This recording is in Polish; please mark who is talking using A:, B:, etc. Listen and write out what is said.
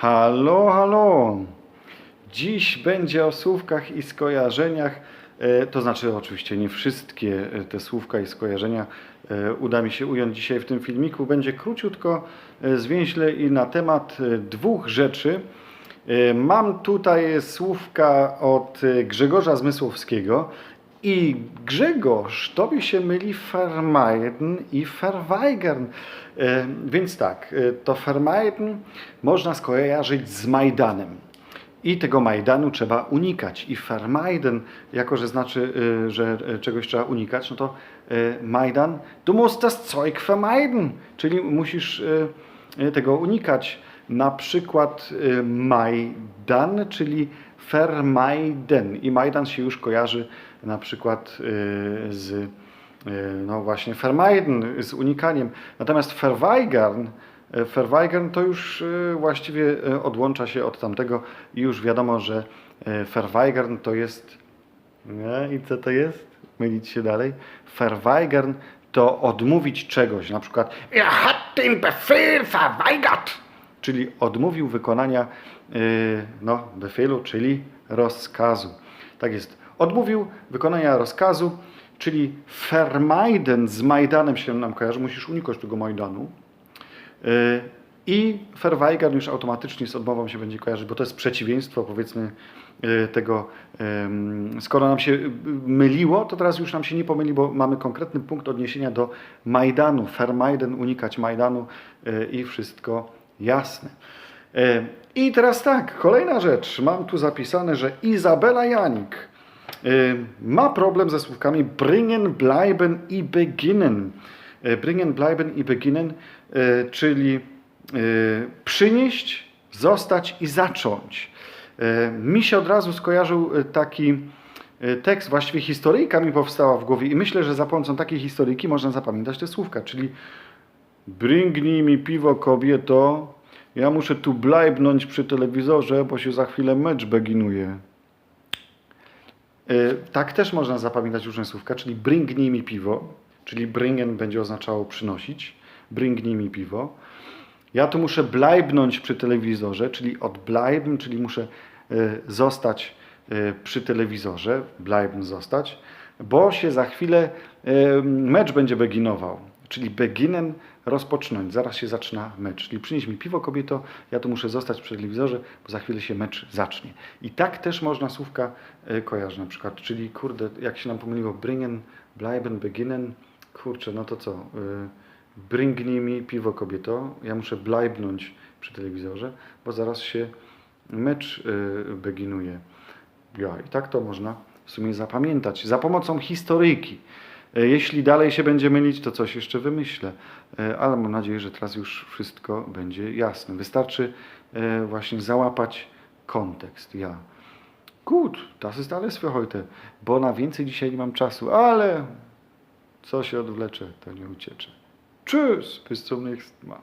A: Halo, halo. Dziś będzie o słówkach i skojarzeniach. E, To znaczy, oczywiście nie wszystkie e, te słówka i skojarzenia e, uda mi się ująć dzisiaj w tym filmiku. Będzie króciutko, zwięźle i na temat dwóch rzeczy. Mam tutaj słówka od Grzegorza Zmysłowskiego. I Grzegorz, tobie się myli Vermeiden i Verweigern. E, Więc tak, e, to Vermeiden można skojarzyć z Majdanem. I tego Majdanu trzeba unikać. I Vermeiden, jako że znaczy, y, że czegoś trzeba unikać, no to Majdan, du musst das Zeug vermeiden, czyli musisz tego unikać. Na przykład y, Majdan, czyli Vermeiden. I Majdan się już kojarzy na przykład y, z y, no właśnie Vermeiden, z unikaniem. Natomiast Verweigern, e, Verweigern to już właściwie odłącza się od tamtego i już wiadomo, że Verweigern to jest... Nie? I co to jest? Mylić się dalej. Verweigern to odmówić czegoś, na przykład
B: Er hat den Befehl verweigert.
A: Czyli odmówił wykonania e, no, befehlu, czyli rozkazu. Tak jest. Odmówił wykonania rozkazu, czyli Vermeiden z Majdanem się nam kojarzy. Musisz unikać tego Majdanu. E, I Verweigern już automatycznie z odmową się będzie kojarzyć, bo to jest przeciwieństwo powiedzmy e, tego, skoro nam się y, myliło, to teraz już nam się nie pomyli, bo mamy konkretny punkt odniesienia do Majdanu. Vermeiden, unikać Majdanu i wszystko jasne. E, I teraz tak, kolejna rzecz. Mam tu zapisane, że Izabela Janik e, ma problem ze słówkami bringen, bleiben i beginnen. E, Bringen, bleiben i beginnen, czyli przynieść, zostać i zacząć. Mi się od razu skojarzył taki tekst, właściwie historyjka mi powstała w głowie i myślę, że za pomocą takiej historyjki można zapamiętać te słówka, czyli Bringnij mi piwo, kobieto. Ja muszę tu blajbnąć przy telewizorze, bo się za chwilę mecz beginuje. E, Tak też można zapamiętać różne słówka, czyli bringnij mi piwo, czyli bringen będzie oznaczało przynosić, bringnij mi piwo. Ja tu muszę blajbnąć przy telewizorze, czyli odblajbn, czyli muszę e, zostać e, przy telewizorze, blajbn zostać, bo się za chwilę mecz będzie beginował, czyli beginnen rozpocząć, zaraz się zaczyna mecz, czyli przynieś mi piwo kobieto, ja tu muszę zostać przy telewizorze, bo za chwilę się mecz zacznie. I tak też można słówka e, kojarzyć na przykład, czyli kurde, jak się nam pomyliło bringen, bleiben, beginnen, kurczę, no to co, y, bringnij mi piwo kobieto, ja muszę blajbnąć przy telewizorze, bo zaraz się mecz y, beginuje. Ja, I tak to można w sumie zapamiętać za pomocą historyjki. E, Jeśli dalej się będzie mylić, to coś jeszcze wymyślę, E, ale mam nadzieję, że teraz już wszystko będzie jasne. Wystarczy e, właśnie załapać kontekst. Ja. Gut, das ist alles für heute, bo na więcej dzisiaj nie mam czasu, ale co się odwlecze, to nie uciecze. Tschüss, bis zum nächsten Mal.